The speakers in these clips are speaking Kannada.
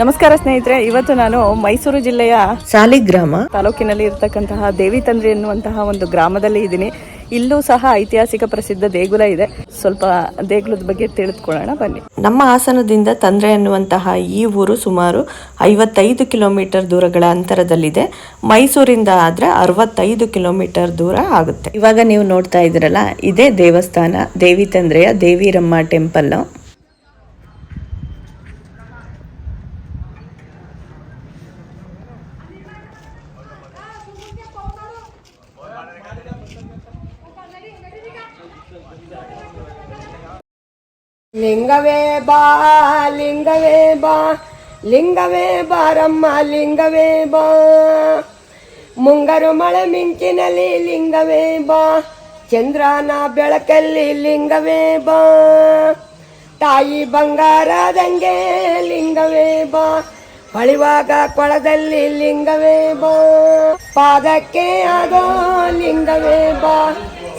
ನಮಸ್ಕಾರ ಸ್ನೇಹಿತರೆ ಇವತ್ತು ನಾನು ಮೈಸೂರು ಜಿಲ್ಲೆಯ ಸಾಲಿಗ್ರಾಮ. ತಾಲೂಕಿನಲ್ಲಿ ಇರತಕ್ಕಂತಹ ದೇವಿ ತಂದ್ರಿ ಎನ್ನುವಂತಹ ಒಂದು ಗ್ರಾಮದಲ್ಲಿ ಇದ್ದೀನಿ. ಇಲ್ಲೂ ಸಹ ಐತಿಹಾಸಿಕ ಪ್ರಸಿದ್ಧ ದೇಗುಲ ಇದೆ. ಸ್ವಲ್ಪ ದೇಗುಲದ ಬಗ್ಗೆ ತಿಳಿದುಕೊಳ್ಳೋಣ ಬನ್ನಿ. ನಮ್ಮ ಹಾಸನದಿಂದ ತಂದ್ರೆ ಅನ್ನುವಂತಹ ಈ ಊರು ಸುಮಾರು ಐವತ್ತೈದು ಕಿಲೋಮೀಟರ್ ದೂರಗಳ ಅಂತರದಲ್ಲಿದೆ. ಮೈಸೂರಿಂದ ಆದ್ರೆ ಅರವತ್ತೈದು ಕಿಲೋಮೀಟರ್ ದೂರ ಆಗುತ್ತೆ. ಇವಾಗ ನೀವು ನೋಡ್ತಾ ಇದ್ದೀರಲ್ಲ ಇದೇ ದೇವಸ್ಥಾನ ದೇವಿ ತಂದ್ರೆಯ ದೇವಿರಮ್ಮ ಟೆಂಪಲ್ ಲಿಂಗವೇ ಬಾ ಲಿಂಗವೇ ಬಾ, ಲಿಂಗವೇ ಬಾರಮ್ಮ, ಲಿಂಗವೇ ಬಾ. ಮುಂಗರು ಮಳೆ ಮಿಂಚಿನಲ್ಲಿ ಲಿಂಗವೇ ಬಾ, ಚಂದ್ರನ ಬೆಳಕಲ್ಲಿ ಲಿಂಗವೇ ಬಾ. ತಾಯಿ ಬಂಗಾರದಂಗೆ ಲಿಂಗವೇ ಬಾ ಹೊಳಿವಾಗ ಕೊಳದಲ್ಲಿ ಲಿಂಗವೇ ಬಾ. ಪಾದಕ್ಕೆ ಆಗೋ ಲಿಂಗವೇ ಬಾ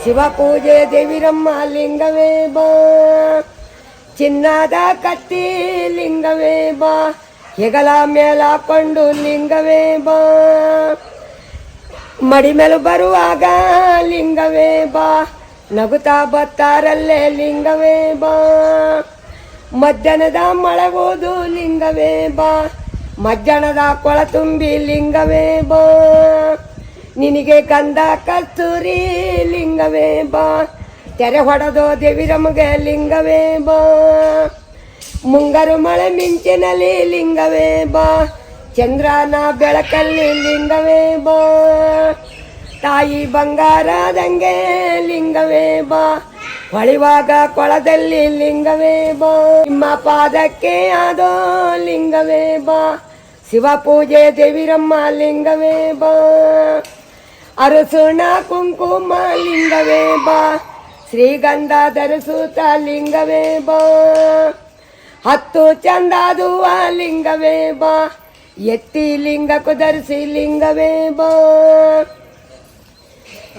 ಶಿವ ಪೂಜೆ ದೇವಿರಮ್ಮ ಲಿಂಗವೇ ಬಾ. ಚಿನ್ನದ ಕತ್ತಿ ಲಿಂಗವೇ ಬಾ, ಹೆಗಲ ಮೇಲಾಕೊಂಡು ಲಿಂಗವೇ ಬಾ. ಮಡಿ ಮೇಲು ಬರುವಾಗ ಲಿಂಗವೇ ಬಾ, ನಗುತ್ತಾ ಬತ್ತಾರಲ್ಲೇ ಲಿಂಗವೇ ಬಾ. ಮಧ್ಯಾಹ್ನದ ಮಳಗೋದು ಲಿಂಗವೇ ಬಾ, ಮಧ್ಯಾಹ್ನದ ಕೊಳ ತುಂಬಿ ಲಿಂಗವೇ ಬಾ. ನಿನಗೆ ಕಂದ ಕಸ್ತೂರಿ ಲಿಂಗವೇ ಬಾ ತೆರೆ ಹೊಡೆದೋ ದೇವಿರಮಗೆ ಲಿಂಗವೇ ಬಾ. ಮುಂಗಾರು ಮಳೆ ಮಿಂಚಿನಲ್ಲಿ ಲಿಂಗವೇ ಬಾ. ಚಂದ್ರನ ಬೆಳಕಲ್ಲಿ ಲಿಂಗವೇ ಬಾ. ತಾಯಿ ಬಂಗಾರದಂಗೆ ಲಿಂಗವೇ ಬಾ. ಹೊಳಿವಾಗ ಕೊಳದಲ್ಲಿ ಲಿಂಗವೇ ಬಾ. ನಿಮ್ಮ ಪಾದಕ್ಕೆ ಆದೋ ಲಿಂಗವೇ ಬಾ. ಶಿವ ಪೂಜೆ ದೇವಿರಮ್ಮ ಲಿಂಗವೇ ಬಾ. ಅರಸುಣ ಕುಂಕುಮ ಲಿಂಗವೇ ಬಾ. ಶ್ರೀಗಂಧ ಧರಿಸುತ್ತ ಲಿಂಗವೇ ಬಾ ಹತ್ತು ಚಂದಾದುವ ಲಿಂಗವೇ ಬಾ ಎತ್ತಿ ಲಿಂಗ ಕುದರಿಸಿ ಲಿಂಗವೇ ಬಾ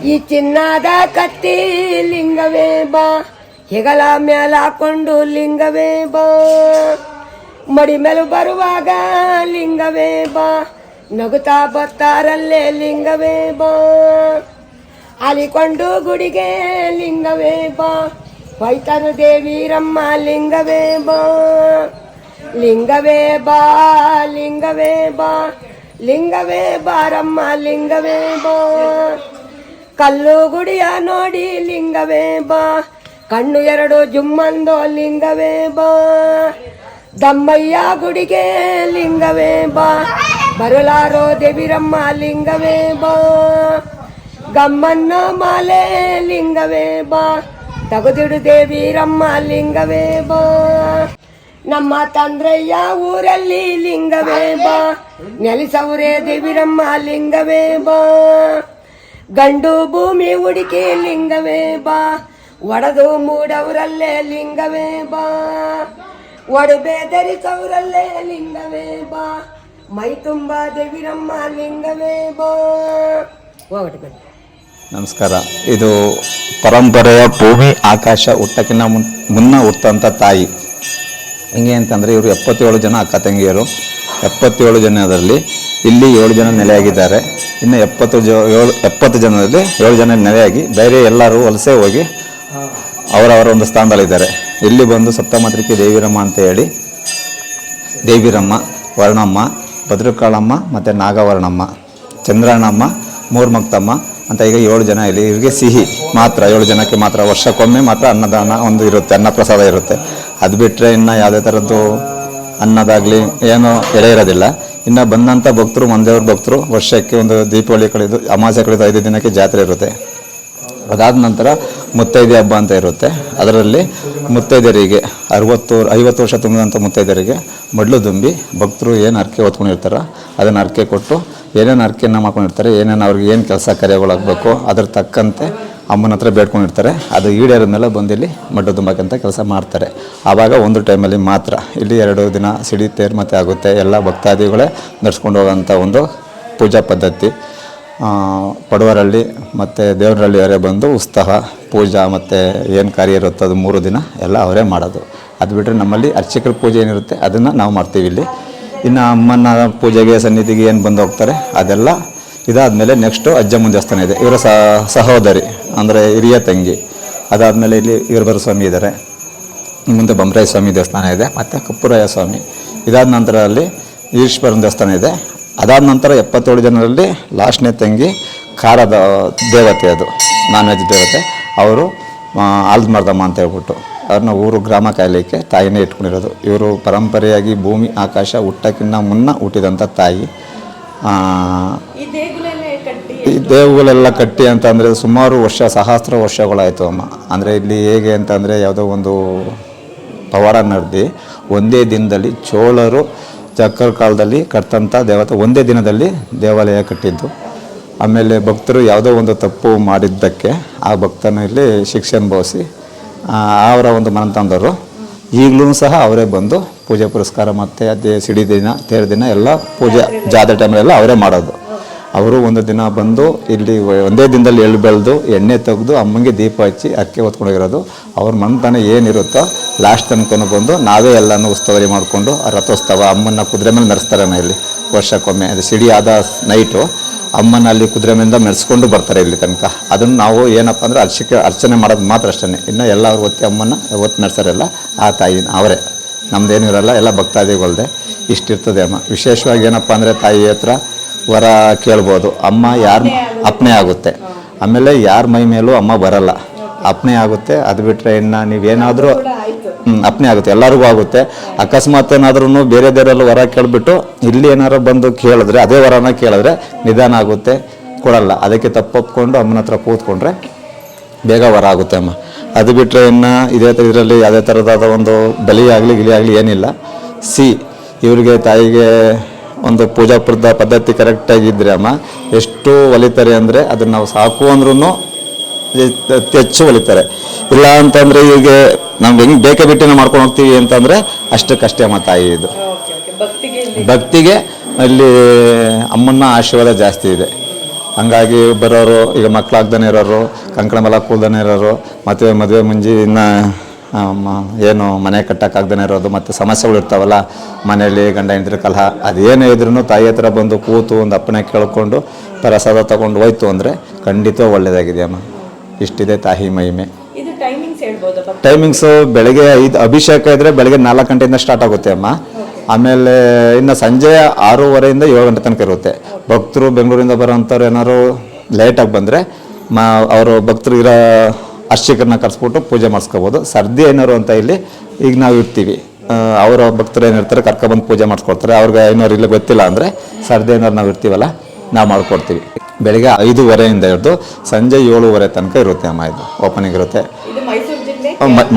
ಈ ಚಿನ್ನದ ಕತ್ತಿ ಲಿಂಗವೇ ಬಾ ಹೆಗಲ ಮೇಲೆ ಹಾಕೊಂಡು ಲಿಂಗವೇ ಬಾ ಮಡಿ ಮೇಲೆ ಬರುವಾಗ ಲಿಂಗವೇ ಬಾ ನಗುತ್ತಾ ಬರ್ತಾರಲ್ಲೇ ಲಿಂಗವೇ ಬಾ ಅಲಿಕೊಂಡು ಗುಡಿಗೆ ಲಿಂಗವೇ ಬಾ. ಹೊಯ್ತನು ದೇವಿರಮ್ಮ ಲಿಂಗವೇ ಬಾ. ಲಿಂಗವೇ ಬಾ ಲಿಂಗವೇ ಬಾ. ಲಿಂಗವೇ ಬಾರಮ್ಮ ಲಿಂಗವೇ ಬಾ. ಕಲ್ಲು ಗುಡಿಯ ನೋಡಿ ಲಿಂಗವೇ ಬಾ. ಕಣ್ಣು ಎರಡು ಜುಮ್ಮಂದೋ ಲಿಂಗವೇ ಬಾ. ದಮ್ಮಯ್ಯ ಗುಡಿಗೆ ಲಿಂಗವೇ ಬಾ. ಬರಲಾರೋ ದೇವಿರಮ್ಮ ಲಿಂಗವೇ ಬಾ. ಗಮ್ಮನ್ನ ಮಾಲೆ ಲಿಂಗವೇ ಬಾ ತಗದಿಡು ದೇವಿರಮ್ಮ ಲಿಂಗವೇ ಬಾ ನಮ್ಮ ತಂದ್ರಯ್ಯ ಊರಲ್ಲಿ ಲಿಂಗವೇ ಬಾ ನೆಲೆಸೌರೇ ದೇವಿರಮ್ಮ ಲಿಂಗವೇ ಬಾ ಗಂಡು ಭೂಮಿ ಹುಡುಕಿ ಲಿಂಗವೇ ಬಾ ಒಡೆದು ಮೂಡವರಲ್ಲೇ ಲಿಂಗವೇ ಬಾ ಒಡಬೆ ಧರಿಸವರಲ್ಲೇ ಲಿಂಗವೇ ಬಾ ಮೈ ತುಂಬ ದೇವಿರಮ್ಮ ಲಿಂಗವೇ ಬಾ ಹೋಗಟ್ಟಿ ಬನ್ನಿ ನಮಸ್ಕಾರ. ಇದು ಪರಂಪರೆಯ ಭೂಮಿ ಆಕಾಶ ಹುಟ್ಟಕ್ಕಿಂತ ಮುನ್, ಮುನ್ನ ಹುಟ್ಟಂಥ ತಾಯಿ. ಹೆಂಗೆ ಅಂತಂದರೆ ಇವರು ಎಪ್ಪತ್ತೇಳು ಜನ ಅಕ್ಕ ತಂಗಿಯರು. ಎಪ್ಪತ್ತೇಳು ಅದರಲ್ಲಿ ಇಲ್ಲಿ ಏಳು ಜನ ನೆಲೆಯಾಗಿದ್ದಾರೆ. ಇನ್ನು ಎಪ್ಪತ್ತು ಜ, ಏಳು, ಎಪ್ಪತ್ತು ಜನರಲ್ಲಿ ಏಳು ಜನ ನೆಲೆಯಾಗಿ ಬೇರೆ ಎಲ್ಲರೂ ವಲಸೆ ಹೋಗಿ ಅವರವರ ಒಂದು ಸ್ಥಾನದಲ್ಲಿದ್ದಾರೆ. ಇಲ್ಲಿ ಬಂದು ಸಪ್ತಮಾತ್ರಿಕೆ ದೇವಿರಮ್ಮ ಅಂತ ಹೇಳಿ. ದೇವಿರಮ್ಮ, ವರ್ಣಮ್ಮ, ಭದ್ರಕಾಳಮ್ಮ ಮತ್ತು ನಾಗವರ್ಣಮ್ಮ. ಚಂದ್ರಣ್ಣಮ್ಮ ಮೂರ್ಮಕ್ತಮ್ಮ ಅಂತ ಈಗ ಏಳು ಜನ ಇಲ್ಲಿ, ಇವರಿಗೆ ಸಿಹಿ ಮಾತ್ರ, ಏಳು ಜನಕ್ಕೆ ಮಾತ್ರ, ವರ್ಷಕ್ಕೊಮ್ಮೆ ಮಾತ್ರ ಅನ್ನದಾನ ಒಂದು ಇರುತ್ತೆ, ಅನ್ನಪ್ರಸಾದ ಇರುತ್ತೆ. ಅದು ಬಿಟ್ಟರೆ ಇನ್ನು ಯಾವುದೇ ಥರದ್ದು ಅನ್ನದಾಗಲಿ ಏನೋ ಎಳೆ ಇರೋದಿಲ್ಲ. ಇನ್ನು ಬಂದಂಥ ಭಕ್ತರು ಮಂದೇವ್ರ ಭಕ್ತರು ವರ್ಷಕ್ಕೆ ಒಂದು ದೀಪಾವಳಿ ಕಳೆದು, ಅಮಾಸೆ ಕಳೆದು ಐದು ದಿನಕ್ಕೆ ಜಾತ್ರೆ ಇರುತ್ತೆ. ಅದಾದ ನಂತರ ಮುತ್ತೈದೆ ಹಬ್ಬ ಅಂತ ಇರುತ್ತೆ. ಅದರಲ್ಲಿ ಮುತ್ತೈದೆಯರಿಗೆ ಅರವತ್ತು, ಐವತ್ತು ವರ್ಷ ತುಂಬಿದಂಥ ಮುತ್ತೈದೆಯರಿಗೆ ಮಡ್ಲು ತುಂಬಿ ಭಕ್ತರು ಏನು ಅರ್ಕೆ ಹೊತ್ಕೊಂಡಿರ್ತಾರೋ ಅದನ್ನು ಅರ್ಕೆ ಕೊಟ್ಟು ಏನೇನು ಅರ್ಕೆಯನ್ನು ಮಾಡ್ಕೊಂಡಿರ್ತಾರೆ, ಏನೇನು ಅವ್ರಿಗೆ ಏನು ಕೆಲಸ ಕಾರ್ಯಗಳಾಗಬೇಕು, ಅದ್ರ ತಕ್ಕಂತೆ ಅಮ್ಮನ ಹತ್ರ ಬೇಡ್ಕೊಂಡಿರ್ತಾರೆ. ಅದು ಈಡೇರಿದ ಮೇಲೆ ಬಂದಿಲ್ಲಿ ಮಡ್ಡು ತುಂಬಕ್ಕಂತ ಕೆಲಸ ಮಾಡ್ತಾರೆ. ಆವಾಗ ಒಂದು ಟೈಮಲ್ಲಿ ಮಾತ್ರ ಇಲ್ಲಿ ಎರಡು ದಿನ ಸಿಡಿ ತೇರು ಮತ್ತೆ ಆಗುತ್ತೆ. ಎಲ್ಲ ಭಕ್ತಾದಿಗಳೇ ನಡೆಸ್ಕೊಂಡು ಹೋಗೋಂಥ ಒಂದು ಪೂಜಾ ಪದ್ಧತಿ. ಪಡುವರಳ್ಳಿ ಮತ್ತು ದೇವರಹಳ್ಳಿ ಅವರೇ ಬಂದು ಉತ್ಸವ ಪೂಜಾ ಮತ್ತು ಏನು ಕಾರ್ಯ ಇರುತ್ತೋ ಅದು ಮೂರು ದಿನ ಎಲ್ಲ ಅವರೇ ಮಾಡೋದು. ಅದು ಬಿಟ್ಟರೆ ನಮ್ಮಲ್ಲಿ ಅರ್ಚಕರ ಪೂಜೆ ಏನಿರುತ್ತೆ, ಅದನ್ನು ನಾವು ಮಾಡ್ತೀವಿ ಇಲ್ಲಿ. ಇನ್ನು ಅಮ್ಮನ ಪೂಜೆಗೆ, ಸನ್ನಿಧಿಗೆ ಏನು ಬಂದು ಹೋಗ್ತಾರೆ, ಅದೆಲ್ಲ ಇದಾದಮೇಲೆ ನೆಕ್ಸ್ಟು ಅಜ್ಜಮ್ಮನ ದೇವಸ್ಥಾನ ಇದೆ. ಇವರ ಸಹ- ಸಹೋದರಿ, ಅಂದರೆ ಹಿರಿಯ ತಂಗಿ. ಅದಾದಮೇಲೆ ಇಲ್ಲಿ ವೀರಭದ್ರ ಸ್ವಾಮಿ ಇದ್ದಾರೆ ಮುಂದೆ ಬೊಮ್ಮರಾಯ ಸ್ವಾಮಿ ದೇವಸ್ಥಾನ ಇದೆ, ಮತ್ತು ಕಪ್ಪುರಾಯ ಸ್ವಾಮಿ. ಇದಾದ ನಂತರ ಅಲ್ಲಿ ಈಶ್ವರನ ದೇವಸ್ಥಾನ ಇದೆ. ಅದಾದ ನಂತರ ಎಪ್ಪತ್ತೇಳು ಜನರಲ್ಲಿ ಲಾಸ್ಟ್ನೇ ತಂಗಿ ಖಾರದ ದೇವತೆ ಅದು ನಾನ್ ವೆಜ್ ದೇವತೆ. ಅವರು ಆಲ್ದ ಮರ್ದಮ್ಮ ಅಂತ ಹೇಳ್ಬಿಟ್ಟು. ಅವ್ರನ್ನ ಊರು ಗ್ರಾಮ ಕಾಯಲಿಕ್ಕೆ ತಾಯಿನೇ ಇಟ್ಕೊಂಡಿರೋದು. ಇವರು ಪರಂಪರೆಯಾಗಿ ಭೂಮಿ ಆಕಾಶ ಹುಟ್ಟಕ್ಕಿಂತ ಮುನ್ನ ಹುಟ್ಟಿದಂಥ ತಾಯಿ. ಈ ದೇವುಗಳೆಲ್ಲ ಕಟ್ಟಿ? ಅಂತ ಅಂದರೆ ಸುಮಾರು ವರ್ಷ ಸಹಸ್ರ ವರ್ಷಗಳಾಯಿತು ಅಮ್ಮ. ಅಂದರೆ ಇಲ್ಲಿ ಹೇಗೆ ಅಂತಂದರೆ ಯಾವುದೋ ಒಂದು ಪವಾಡ ನಡೆದು ಒಂದೇ ದಿನದಲ್ಲಿ ಚೋಳರು ಚಕ್ಕರ ಕಾಲದಲ್ಲಿ ಕಟ್ಟಂಥ ದೇವತೆ ಒಂದೇ ದಿನದಲ್ಲಿ ದೇವಾಲಯ ಕಟ್ಟಿದ್ದು. ಆಮೇಲೆ ಭಕ್ತರು ಯಾವುದೋ ಒಂದು ತಪ್ಪು ಮಾಡಿದ್ದಕ್ಕೆ ಆ ಭಕ್ತನಲ್ಲಿ ಶಿಕ್ಷೆ ಅನುಭವಿಸಿ ಅವರ ಒಂದು ಮನತಂದವರು ಈಗಲೂ ಸಹ ಅವರೇ ಬಂದು ಪೂಜೆ ಪುರಸ್ಕಾರ ಮತ್ತು ಅದೇ ಸಿಡಿ ದಿನ ತೇರು ದಿನ ಎಲ್ಲ ಪೂಜೆ ಜಾತ್ರೆ ಟೈಮಲ್ಲೆಲ್ಲ ಅವರೇ ಮಾಡೋದು. ಅವರು ಒಂದು ದಿನ ಬಂದು ಇಲ್ಲಿ ಒಂದೇ ದಿನದಲ್ಲಿ ಎಳ್ಳು ಬೆಳೆದು ಎಣ್ಣೆ ತೆಗೆದು ಅಮ್ಮಂಗೆ ದೀಪ ಹಚ್ಚಿ ಅಕ್ಕಿ ಹೊತ್ಕೊಂಡಿರೋದು. ಅವ್ರ ಮನತನ ಏನಿರುತ್ತೋ ಲಾಸ್ಟ್ ತನಕ ಬಂದು ನಾವೇ ಎಲ್ಲನೂ ಉಸ್ತುವಾರಿ ಮಾಡಿಕೊಂಡು ರಥೋತ್ಸವ ಅಮ್ಮನ ಕುದುರೆ ಮೇಲೆ ನಡೆಸ್ತಾರೆ ಇಲ್ಲಿ ವರ್ಷಕ್ಕೊಮ್ಮೆ. ಅದು ಸಿಡಿ ಆದ ನೈಟು ಅಮ್ಮನ ಅಲ್ಲಿ ಕುದುರೆ ಮೇಲಿಂದ ಮೆರೆಸ್ಕೊಂಡು ಬರ್ತಾರೆ ಇಲ್ಲಿ ತನಕ. ಅದನ್ನು ನಾವು ಏನಪ್ಪ ಅಂದರೆ ಅರ್ಚಕ್ಕೆ ಅರ್ಚನೆ ಮಾಡೋದು ಮಾತ್ರ ಅಷ್ಟೇ ಇನ್ನು ಎಲ್ಲ ಅವ್ರು ಒತ್ತಿ ಅಮ್ಮನ ಒತ್ತು ನಡೆಸಾರಲ್ಲ ಆ ತಾಯಿನ ಅವರೇ. ನಮ್ದೇನು ಇರಲ್ಲ ಎಲ್ಲ ಭಕ್ತಾದಿಗಳ್ದೆ. ಇಷ್ಟಿರ್ತದೆ ಅಮ್ಮ. ವಿಶೇಷವಾಗಿ ಏನಪ್ಪ ಅಂದರೆ ತಾಯಿ ಹತ್ರ ವರ ಕೇಳ್ಬೋದು. ಅಮ್ಮ ಯಾರು ಅಪ್ನೆ ಆಗುತ್ತೆ. ಆಮೇಲೆ ಯಾರ ಮೈ ಮೇಲೂ ಅಮ್ಮ ಬರಲ್ಲ. ಅಪ್ನೆ ಆಗುತ್ತೆ. ಅದು ಬಿಟ್ಟರೆ ಇನ್ನು ನೀವೇನಾದರೂ ಅಪ್ನೆ ಆಗುತ್ತೆ, ಎಲ್ಲರಿಗೂ ಆಗುತ್ತೆ. ಅಕಸ್ಮಾತ್ ಏನಾದ್ರೂ ಬೇರೆ ದೇವರಲ್ಲಿ ವರ ಕೇಳಿಬಿಟ್ಟು ಇಲ್ಲಿ ಏನಾರು ಬಂದು ಕೇಳಿದ್ರೆ, ಅದೇ ವರನ ಕೇಳಿದ್ರೆ ನಿಧಾನ ಆಗುತ್ತೆ, ಕೊಡಲ್ಲ. ಅದಕ್ಕೆ ತಪ್ಪೊಪ್ಕೊಂಡು ಅಮ್ಮನ ಹತ್ರ ಕೂತ್ಕೊಂಡ್ರೆ ಬೇಗ ವರ ಆಗುತ್ತೆ ಅಮ್ಮ. ಅದು ಬಿಟ್ಟರೆ ಇನ್ನು ಇದೇ ಇದರಲ್ಲಿ ಯಾವುದೇ ಥರದಾದ ಒಂದು ಬಲಿ ಆಗಲಿ ಗಿಲಿ ಆಗಲಿ ಏನಿಲ್ಲ. ಸಿ, ಇವರಿಗೆ ತಾಯಿಗೆ ಒಂದು ಪೂಜಾ ಪ್ರದ ಪದ್ಧತಿ ಕರೆಕ್ಟಾಗಿದ್ದರೆ ಅಮ್ಮ, ಎಷ್ಟು ಒಲಿತಾರೆ ಅಂದರೆ ಅದನ್ನು ನಾವು ಸಾಕು ಅಂದ್ರೂ ಅತಿ ಹೆಚ್ಚು ಒಲಿತಾರೆ. ಇಲ್ಲ ಅಂತಂದರೆ ಈಗ ನಾವು ಹೆಂಗೆ ಬೇಕೇ ಬಿಟ್ಟಿನ ಮಾಡ್ಕೊಂಡು ಹೋಗ್ತೀವಿ ಅಂತಂದರೆ ಅಷ್ಟಕ್ಕಷ್ಟೇ ಅಮ್ಮ ತಾಯಿ ಇದು. ಭಕ್ತಿಗೆ ಅಲ್ಲಿ ಅಮ್ಮನ ಆಶೀರ್ವಾದ ಜಾಸ್ತಿ ಇದೆ. ಹಂಗಾಗಿ ಬರೋರು ಈಗ ಮಕ್ಕಳಾಗ್ದೇ ಇರೋರು ಕಂಕಣ ಮಲ ಕೂಲ್ದೇ ಇರೋರು ಮತ್ತು ಮದುವೆ ಮುಂಜಿ ಇನ್ನು ಏನು ಮನೆ ಕಟ್ಟೋಕ್ಕಾಗ್ದೇ ಇರೋದು ಮತ್ತು ಸಮಸ್ಯೆಗಳು ಇರ್ತಾವಲ್ಲ ಮನೆಯಲ್ಲಿ ಗಂಡ ಹೆಂಡತಿ ಕಲಹ ಅದೇನೇ ಇದ್ರೂ ತಾಯಿ ಹತ್ರ ಬಂದು ಕೂತು ಒಂದು ಅಪ್ಪಣೆ ಕೇಳ್ಕೊಂಡು ಪ್ರಸಾದ ತಗೊಂಡು ಹೋಯ್ತು ಅಂದರೆ ಖಂಡಿತ ಒಳ್ಳೆಯದಾಗಿದೆ ಅಮ್ಮ. ಇಷ್ಟಿದೆ ತಾಯಿ ಮಹಿಮೆ. ಟೈಮಿಂಗ್ಸ್ ಬೆಳಗ್ಗೆ ಐದು ಅಭಿಷೇಕ ಇದ್ರೆ ಬೆಳಗ್ಗೆ ನಾಲ್ಕು ಗಂಟೆಯಿಂದ ಸ್ಟಾರ್ಟ್ ಆಗುತ್ತೆ ಅಮ್ಮ. ಆಮೇಲೆ ಇನ್ನು ಸಂಜೆ ಆರೂವರೆಯಿಂದ ಏಳು ಗಂಟೆ ತನಕ ಇರುತ್ತೆ. ಭಕ್ತರು ಬೆಂಗಳೂರಿಂದ ಬರೋಂಥವ್ರು ಏನಾದ್ರು ಲೇಟಾಗಿ ಬಂದರೆ ಮಾ ಅವರು ಭಕ್ತರು ಇರೋ ಅರ್ಚಕರನ್ನ ಕರೆಸ್ಬಿಟ್ಟು ಪೂಜೆ ಮಾಡಿಸ್ಕೋಬೋದು. ಸರ್ದಿ ಏನಾರು ಅಂತ ಇಲ್ಲಿ ಈಗ ನಾವು ಇರ್ತೀವಿ. ಅವರ ಭಕ್ತರು ಏನಿರ್ತಾರೆ ಕರ್ಕೊಬಂದು ಪೂಜೆ ಮಾಡಿಸ್ಕೊಡ್ತಾರೆ. ಅವ್ರಿಗೆ ಏನಾರು ಇಲ್ಲ ಗೊತ್ತಿಲ್ಲ ಅಂದರೆ ಸರ್ದಿ ಏನಾರು ನಾವು ಇರ್ತೀವಲ್ಲ ನಾವು ಮಾಡ್ಕೊಡ್ತೀವಿ. ಬೆಳಗ್ಗೆ ಐದೂವರೆಯಿಂದ ಹಿಡಿದು ಸಂಜೆ ಏಳುವರೆ ತನಕ ಇರುತ್ತೆ ಅಮ್ಮ ಇದು ಓಪನಿಂಗ್ ಇರುತ್ತೆ.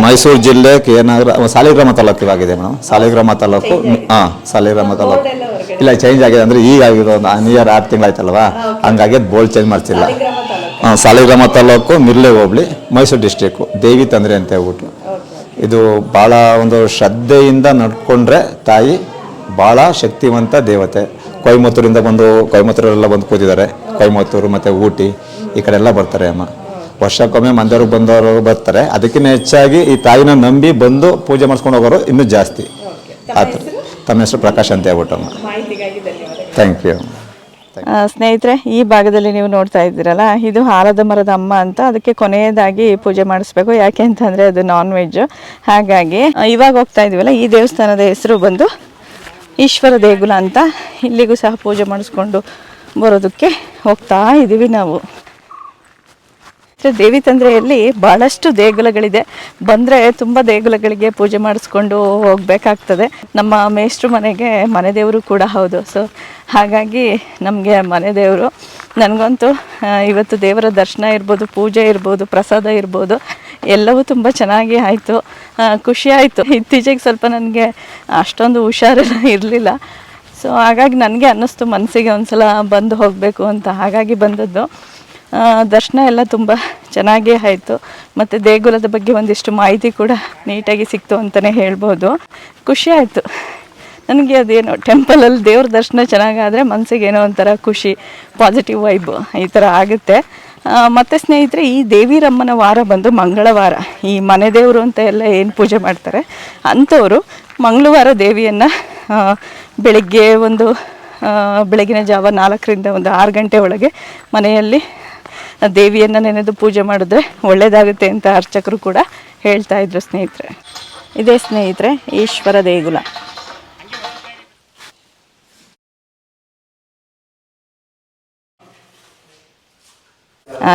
ಮೈಸೂರು ಜಿಲ್ಲೆ ಕೆ ನಗರ ಸಾಲಿಗ್ರಾಮ ತಾಲೂಕು ಇವಾಗಿದೆ ಮೇಡಮ್. ಸಾಲಿಗ್ರಾಮ ತಾಲೂಕು ಹಾಂ ಸಾಲಿಗ್ರಾಮ ತಾಲೂಕು. ಇಲ್ಲ ಚೇಂಜ್ ಆಗಿದೆ ಅಂದರೆ ಈಗ ಆಗಿರೋ ಒಂದು ನಿಯರ್ ಆರು ತಿಂಗಳಾಯ್ತಲ್ವಾ? ಹಂಗಾಗಿ ಬೋಲ್ಡ್ ಚೇಂಜ್ ಮಾಡ್ತಿಲ್ಲ ಹಾಂ ಸಾಲಿಗ್ರಾಮ ತಾಲೂಕು. ಮಿರ್ಲೆ ಹೋಬಳಿ ಮೈಸೂರು ಡಿಸ್ಟಿಕ್ಕು ದೇವಿ ತಂದ್ರೆ ಅಂತ ಹೇಳ್ಬಿಟ್ಟು. ಇದು ಭಾಳ ಒಂದು ಶ್ರದ್ಧೆಯಿಂದ ನಡ್ಕೊಂಡ್ರೆ ತಾಯಿ ಭಾಳ ಶಕ್ತಿವಂತ ದೇವತೆ. ಕೊಯಮತ್ತೂರಿಂದ ಬಂದು ಕೊಯಮತ್ತೂರೆಲ್ಲ ಬಂದು ಕೂತಿದ್ದಾರೆ. ಕೊಯಮತ್ತೂರು ಮತ್ತು ಊಟಿ ಈ ಕಡೆ ಎಲ್ಲ ಬರ್ತಾರೆ ಅಮ್ಮ. ವರ್ಷಕ್ಕೊಮ್ಮೆ ಮಂದಿರು ಬಂದವರು ಬರ್ತಾರೆ. ಅದಕ್ಕಿಂತ ಹೆಚ್ಚಾಗಿ ಈ ತಾಯಿನ ನಂಬಿ ಬಂದು ಪೂಜೆ ಮಾಡಿಸ್ಕೊಂಡು ಹೋಗೋರು ಇನ್ನೂ ಜಾಸ್ತಿ. ಆ ಥರ ತಮ್ಮ ಹೆಸರು ಪ್ರಕಾಶ್ ಅಂತ ಹೇಳ್ಬಿಟ್ಟಮ್ಮ ಥ್ಯಾಂಕ್ ಯು ಸ್ನೇಹಿತರೆ ಈ ಭಾಗದಲ್ಲಿ ನೀವು ನೋಡ್ತಾ ಇದ್ದೀರಲ್ಲ ಇದು ಹಾಲದ ಮರದ ಅಮ್ಮ ಅಂತ ಅದಕ್ಕೆ ಕೊನೆಯದಾಗಿ ಪೂಜೆ ಮಾಡಿಸ್ಬೇಕು. ಯಾಕೆ ಅಂತಂದರೆ ಅದು ನಾನ್ ವೆಜ್ ಹಾಗಾಗಿ ಇವಾಗ ಹೋಗ್ತಾ ಇದೀವಲ್ಲ ಈ ದೇವಸ್ಥಾನದ ಹೆಸರು ಬಂದು ಈಶ್ವರ ದೇಗುಲ ಅಂತ ಇಲ್ಲಿಗೂ ಸಹ ಪೂಜೆ ಮಾಡಿಸ್ಕೊಂಡು ಬರೋದಕ್ಕೆ ಹೋಗ್ತಾ ಇದ್ದೀವಿ ನಾವು. ದೇವಿ ತಂದ್ರೆಯಲ್ಲಿ ಬಹಳಷ್ಟು ದೇಗುಲಗಳಿದೆ. ಬಂದರೆ ತುಂಬ ದೇಗುಲಗಳಿಗೆ ಪೂಜೆ ಮಾಡಿಸ್ಕೊಂಡು ಹೋಗಬೇಕಾಗ್ತದೆ. ನಮ್ಮ ಮೇಷ್ಟ್ರು ಮನೆಗೆ ಮನೆ ದೇವರು ಕೂಡ ಹೌದು. ಸೊ ಹಾಗಾಗಿ ನಮಗೆ ಮನೆ ದೇವರು. ನನಗಂತೂ ಇವತ್ತು ದೇವರ ದರ್ಶನ ಇರ್ಬೋದು, ಪೂಜೆ ಇರ್ಬೋದು, ಪ್ರಸಾದ ಇರ್ಬೋದು, ಎಲ್ಲವೂ ತುಂಬ ಚೆನ್ನಾಗಿ ಆಯಿತು. ಖುಷಿ ಆಯಿತು. ಇತ್ತೀಚೆಗೆ ಸ್ವಲ್ಪ ನನಗೆ ಅಷ್ಟೊಂದು ಹುಷಾರೆಲ್ಲ ಇರಲಿಲ್ಲ. ಸೊ ಹಾಗಾಗಿ ನನಗೆ ಅನ್ನಿಸ್ತು ಮನಸ್ಸಿಗೆ ಒಂದ್ಸಲ ಬಂದು ಹೋಗಬೇಕು ಅಂತ. ಹಾಗಾಗಿ ಬಂದದ್ದು. ದರ್ಶನ ಎಲ್ಲ ತುಂಬ ಚೆನ್ನಾಗೇ ಆಯಿತು. ಮತ್ತು ದೇಗುಲದ ಬಗ್ಗೆ ಒಂದಿಷ್ಟು ಮಾಹಿತಿ ಕೂಡ ನೀಟಾಗಿ ಸಿಕ್ತು ಅಂತಲೇ ಹೇಳ್ಬೋದು. ಖುಷಿ ಆಯಿತು. ನನಗೆ ಅದೇನೋ ಟೆಂಪಲಲ್ಲಿ ದೇವ್ರ ದರ್ಶನ ಚೆನ್ನಾಗಾದರೆ ಮನಸ್ಸಿಗೆ ಏನೋ ಒಂಥರ ಖುಷಿ ಪಾಸಿಟಿವ್ ವೈಬ್ ಈ ಥರ ಆಗುತ್ತೆ. ಮತ್ತು ಸ್ನೇಹಿತರೆ, ಈ ದೇವಿರಮ್ಮನ ವಾರ ಬಂದು ಮಂಗಳವಾರ. ಈ ಮನೆ ದೇವರು ಅಂತ ಎಲ್ಲ ಏನು ಪೂಜೆ ಮಾಡ್ತಾರೆ? ಅಂಥವರು ಮಂಗಳವಾರ ದೇವಿಯನ್ನು ಬೆಳಿಗ್ಗೆ ಒಂದು ಬೆಳಗಿನ ಜಾವ ನಾಲ್ಕರಿಂದ ಒಂದು ಆರು ಗಂಟೆ ಒಳಗೆ ಮನೆಯಲ್ಲಿ ದೇವಿಯನ್ನು ನೆನೆದು ಪೂಜೆ ಮಾಡಿದ್ರೆ ಒಳ್ಳೆಯದಾಗುತ್ತೆ ಅಂತ ಅರ್ಚಕರು ಕೂಡ ಹೇಳ್ತಾ ಇದ್ರು ಸ್ನೇಹಿತರೆ. ಇದೇ ಸ್ನೇಹಿತರೆ ಈಶ್ವರ ದೇಗುಲ.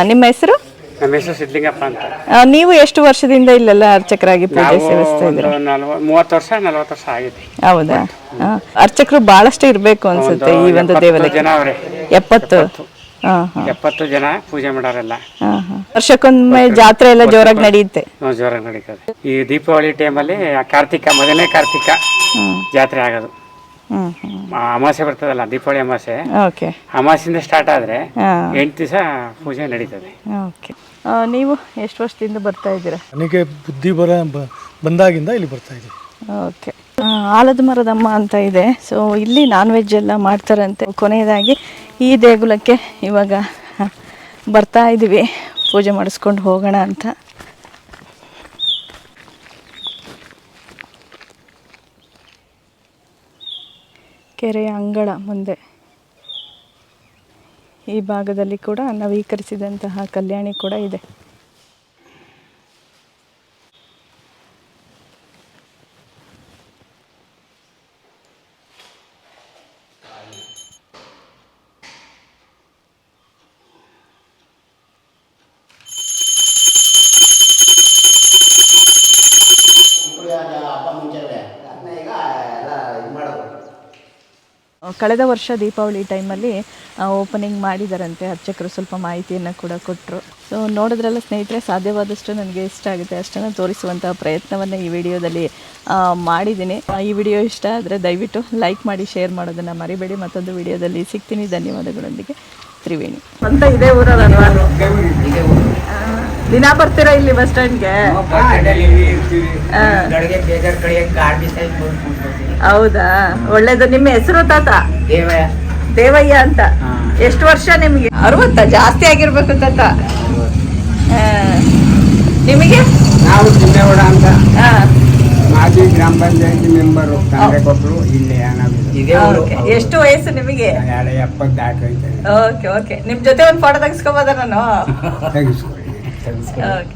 ನಿಮ್ಮ ಹೆಸರು? ನಮ್ಮ ಹೆಸರು ಸಿದ್ಲಿಂಗಪ್ಪ ಅಂತ. ಆ, ನೀವು ಎಷ್ಟು ವರ್ಷದಿಂದ ಇಲ್ಲೆಲ್ಲ ಅರ್ಚಕರಾಗಿ ಪೂಜೆ ನಾವು ಸೇವಿಸ್ತಾ ಒಂದು ಇದ್ದೀರಾ? ನಲ್ವ ಮೂವತ್ತು ವರ್ಷ ನಲ್ವತ್ತು ವರ್ಷ ಆಗಿದೆ. ಹೌದಾ? ಆ, ಅರ್ಚಕರು ಬಹಳಷ್ಟು ಇರಬೇಕು ಅನ್ಸುತ್ತೆ ಈ ಒಂದು ದೇವಾಲಯ ದೇವಾಲಯಕ್ಕೆ. ಜನ ಅವ್ರೆ ಎಪ್ಪತ್ತು. ಎಪ್ಪತ್ತು ಜನ ಪೂಜೆ ಮಾಡೋರೆಲ್ಲ. ವರ್ಷಕ್ಕೊಮ್ಮೆ ಜಾತ್ರೆ ಎಲ್ಲ ಜೋರಾಗಿ ನಡೆಯುತ್ತೆ. ಜೋರಾಗಿ ನಡೀತದೆ. ಈ ದೀಪಾವಳಿ ಟೈಮಲ್ಲಿ ಕಾರ್ತಿಕ ಮೊದಲನೇ ಕಾರ್ತಿಕ ಜಾತ್ರೆ ಆಗೋದು. ಅಮಾಸೆ ಬರ್ತದಲ್ಲ ದೀಪಾವಳಿ ಅಮಾಸೆ ಓಕೆ. ಅಮಾಸೆಯಿಂದ ಸ್ಟಾರ್ಟ್ ಆದ್ರೆ ಎಂಟು ದಿವಸ ಪೂಜೆ ನಡೀತದೆ. ಓಕೆ. ನೀವು ಎಷ್ಟು ವರ್ಷದಿಂದ ಬರ್ತಾ ಇದ್ದೀರಾ? ನನಗೆ ಬುದ್ಧಿ ಬರ ಬಂದಾಗಿಂದ ಇಲ್ಲಿ ಬರ್ತಾ ಇದ್ದೀವಿ ಓಕೆ. ಆಲದ ಮರದಮ್ಮ ಅಂತ ಇದೆ. ಸೊ ಇಲ್ಲಿ ನಾನ್ ವೆಜ್ ಎಲ್ಲ ಮಾಡ್ತಾರಂತೆ. ಕೊನೆಯದಾಗಿ ಈ ದೇಗುಲಕ್ಕೆ ಇವಾಗ ಬರ್ತಾ ಇದ್ದೀವಿ ಪೂಜೆ ಮಾಡಿಸ್ಕೊಂಡು ಹೋಗೋಣ ಅಂತ. ಕೆರೆಯ ಅಂಗಳ ಮುಂದೆ. ಈ ಭಾಗದಲ್ಲಿ ಕೂಡ ನವೀಕರಿಸಿದಂತಹ ಕಲ್ಯಾಣಿ ಕೂಡ ಇದೆ. ಕಳೆದ ವರ್ಷ ದೀಪಾವಳಿ ಟೈಮಲ್ಲಿ ಓಪನಿಂಗ್ ಮಾಡಿದಾರಂತೆ. ಅರ್ಚಕರು ಸ್ವಲ್ಪ ಮಾಹಿತಿಯನ್ನು ಕೂಡ ಕೊಟ್ಟರು ಸೊ ನೋಡಿದ್ರಲ್ಲ ಸ್ನೇಹಿತರೆ ಸಾಧ್ಯವಾದಷ್ಟು ನನಗೆ ಇಷ್ಟ ಆಗುತ್ತೆ. ಅಷ್ಟನ್ನು ತೋರಿಸುವಂತಹ ಪ್ರಯತ್ನವನ್ನು ಈ ವಿಡಿಯೋದಲ್ಲಿ ಮಾಡಿದ್ದೀನಿ. ಈ ವಿಡಿಯೋ ಇಷ್ಟ ಆದರೆ ದಯವಿಟ್ಟು ಲೈಕ್ ಮಾಡಿ ಶೇರ್ ಮಾಡೋದನ್ನು ಮರಿಬೇಡಿ. ಮತ್ತೊಂದು ವಿಡಿಯೋದಲ್ಲಿ ಸಿಗ್ತೀನಿ. ಧನ್ಯವಾದಗಳೊಂದಿಗೆ. ತ್ರಿವೇಣಿ. ಅಂತ ಇದೇ ಊರಲ್ವಾ ದಿನ ಬರ್ತೀರಾ ಇಲ್ಲಿ ಬಸ್ ಸ್ಟ್ಯಾಂಡ್ಗೆ? ಹೌದಾ? ಒಳ್ಳೇದು. ನಿಮ್ಮ ಹೆಸರು ತಾತ? ದೇವಯ್ಯ. ದೇವಯ್ಯ ಅಂತ. ಎಷ್ಟು ವರ್ಷ ನಿಮಗೆ? ಅರವತ್ತ. ಜಾಸ್ತಿ ಆಗಿರ್ಬೇಕು ತಾತ. ನಿಮಗೆ? ನಾವು ಚಿನ್ನೇಗೌಡ ಅಂತ. ಮಾಜಿ ಗ್ರಾಮ ಪಂಚಾಯತಿ ಮೆಂಬರು ಕೊಟ್ಟರು ಇಲ್ಲಿ. ಎಷ್ಟು ವಯಸ್ಸು ನಿಮಗೆ? ಎಪ್ಪತ್ತು ಓಕೆ ಓಕೆ. ನಿಮ್ ಜೊತೆ ಒಂದು ಫೋಟೋ ತೆಗಿಸ್ಕೋಬೋದ ನಾನು? ತೆಗಿಸ್ಕೊಳ್ಳಿ ಓಕೆ.